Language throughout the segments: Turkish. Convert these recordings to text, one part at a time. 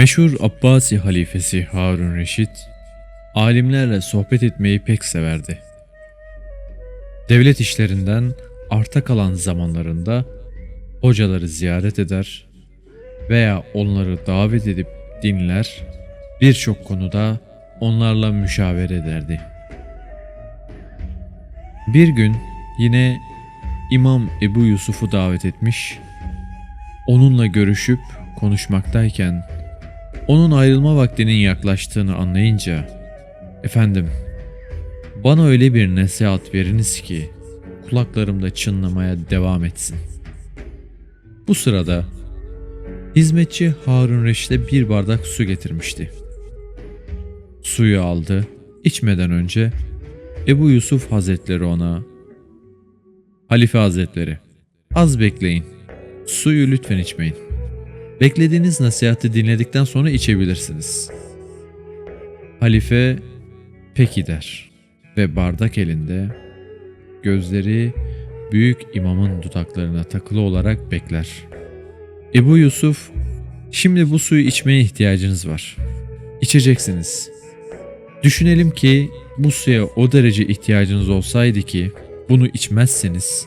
Meşhur Abbasi halifesi Harun Reşit, alimlerle sohbet etmeyi pek severdi. Devlet işlerinden arta kalan zamanlarında hocaları ziyaret eder veya onları davet edip dinler, birçok konuda onlarla müşavere ederdi. Bir gün yine İmam Ebu Yusuf'u davet etmiş, onunla görüşüp konuşmaktayken onun ayrılma vaktinin yaklaştığını anlayınca efendim bana öyle bir nasihat veriniz ki kulaklarımda çınlamaya devam etsin. Bu sırada hizmetçi Harun Reşit'e bir bardak su getirmişti. Suyu aldı, içmeden önce Ebu Yusuf Hazretleri ona Halife Hazretleri az bekleyin, suyu lütfen içmeyin. Beklediğiniz nasihati dinledikten sonra içebilirsiniz. Halife peki der ve bardak elinde gözleri büyük imamın dudaklarına takılı olarak bekler. Ebu Yusuf şimdi bu suyu içmeye ihtiyacınız var. İçeceksiniz. Düşünelim ki bu suya o derece ihtiyacınız olsaydı ki bunu içmezseniz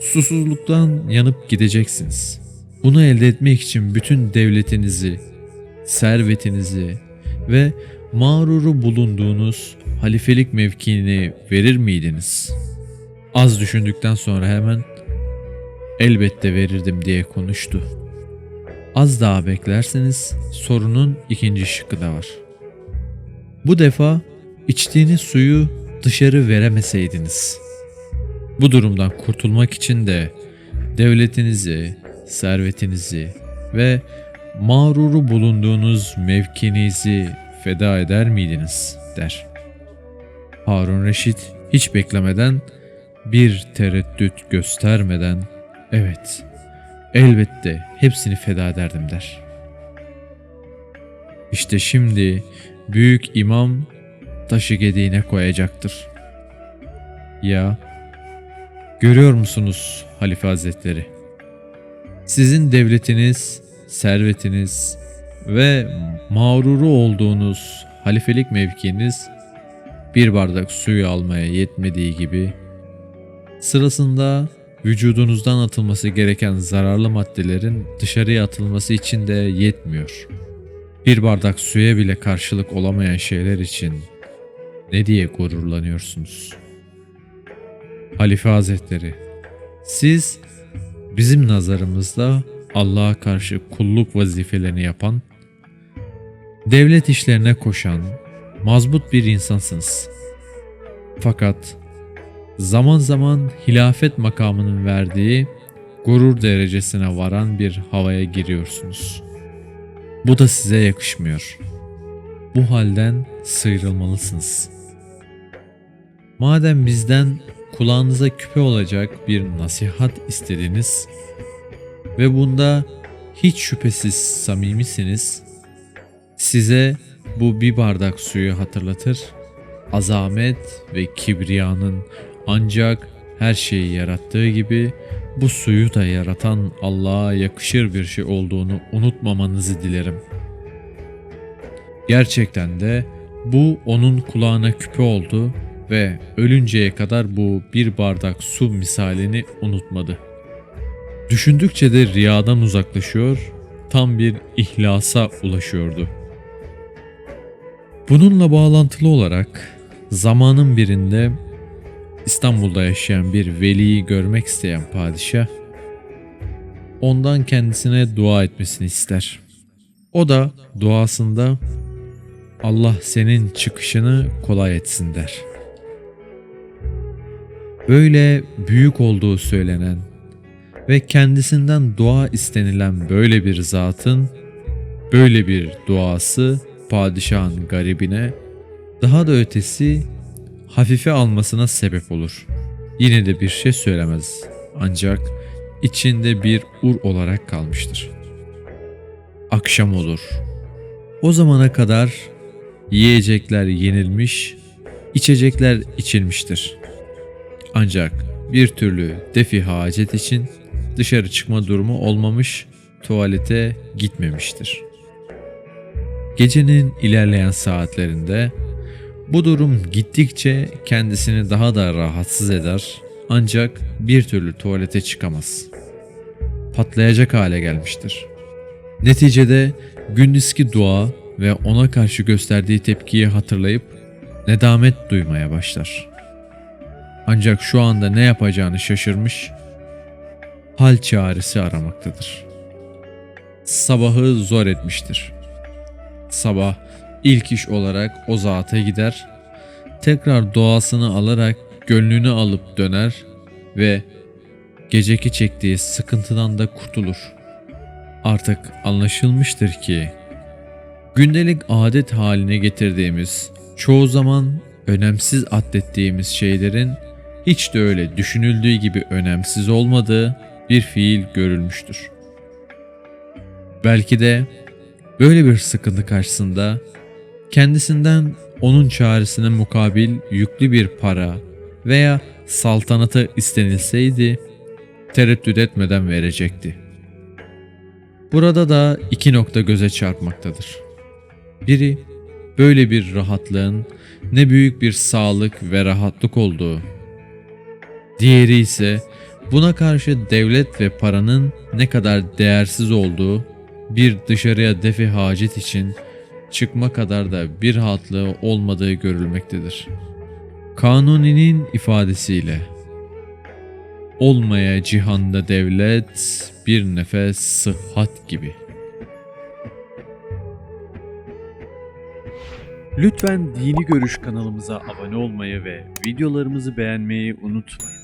susuzluktan yanıp gideceksiniz.'' Bunu elde etmek için bütün devletinizi, servetinizi ve mağruru bulunduğunuz halifelik mevkiini verir miydiniz? Az düşündükten sonra hemen elbette verirdim diye konuştu. Az daha beklerseniz sorunun ikinci şıkkı da var. Bu defa içtiğiniz suyu dışarı veremeseydiniz. Bu durumdan kurtulmak için de devletinizi, servetinizi ve mağruru bulunduğunuz mevkinizi feda eder miydiniz der. Harun Reşit hiç beklemeden bir tereddüt göstermeden evet elbette hepsini feda ederdim der. İşte şimdi büyük imam taşı gediğine koyacaktır. Ya görüyor musunuz Halife Hazretleri? Sizin devletiniz, servetiniz ve mağruru olduğunuz halifelik mevkiniz bir bardak suyu almaya yetmediği gibi sırasında vücudunuzdan atılması gereken zararlı maddelerin dışarıya atılması için de yetmiyor. Bir bardak suya bile karşılık olamayan şeyler için ne diye gururlanıyorsunuz? Halife Hazretleri, siz bizim nazarımızda Allah'a karşı kulluk vazifelerini yapan, devlet işlerine koşan, mazbut bir insansınız. Fakat zaman zaman hilafet makamının verdiği gurur derecesine varan bir havaya giriyorsunuz. Bu da size yakışmıyor. Bu halden sıyrılmalısınız. Madem bizden kulağınıza küpe olacak bir nasihat istediniz ve bunda hiç şüphesiz samimisiniz. Size bu bir bardak suyu hatırlatır. Azamet ve kibriyanın ancak her şeyi yarattığı gibi bu suyu da yaratan Allah'a yakışır bir şey olduğunu unutmamanızı dilerim. Gerçekten de bu onun kulağına küpe oldu ve ölünceye kadar bu bir bardak su misalini unutmadı. Düşündükçe de riyadan uzaklaşıyor, tam bir ihlasa ulaşıyordu. Bununla bağlantılı olarak zamanın birinde İstanbul'da yaşayan bir veliyi görmek isteyen padişah ondan kendisine dua etmesini ister. O da duasında Allah senin çıkışını kolay etsin der.'' Böyle büyük olduğu söylenen ve kendisinden dua istenilen böyle bir zatın böyle bir duası padişahın garibine daha da ötesi hafife almasına sebep olur. Yine de bir şey söylemez ancak içinde bir ur olarak kalmıştır. Akşam olur. O zamana kadar yiyecekler yenilmiş, içecekler içilmiştir. Ancak bir türlü defi hacet için dışarı çıkma durumu olmamış, tuvalete gitmemiştir. Gecenin ilerleyen saatlerinde bu durum gittikçe kendisini daha da rahatsız eder ancak bir türlü tuvalete çıkamaz. Patlayacak hale gelmiştir. Neticede gündüzki dua ve ona karşı gösterdiği tepkiyi hatırlayıp nedamet duymaya başlar. Ancak şu anda ne yapacağını şaşırmış, hal çaresi aramaktadır. Sabahı zor etmiştir. Sabah ilk iş olarak o zata gider, tekrar doğasını alarak gönlünü alıp döner ve geceki çektiği sıkıntıdan da kurtulur. Artık anlaşılmıştır ki gündelik adet haline getirdiğimiz çoğu zaman önemsiz addettiğimiz şeylerin hiç de öyle düşünüldüğü gibi önemsiz olmadığı bir fiil görülmüştür. Belki de böyle bir sıkıntı karşısında kendisinden onun çaresine mukabil yüklü bir para veya saltanatı istenilseydi tereddüt etmeden verecekti. Burada da iki nokta göze çarpmaktadır. Biri böyle bir rahatlığın ne büyük bir sağlık ve rahatlık olduğu. Diğeri ise buna karşı devlet ve paranın ne kadar değersiz olduğu bir dışarıya defi hacet için çıkma kadar da bir rahatlığı olmadığı görülmektedir. Kanuni'nin ifadesiyle olmaya cihanda devlet bir nefes sıhhat gibi. Lütfen Dini Görüş kanalımıza abone olmayı ve videolarımızı beğenmeyi unutmayın.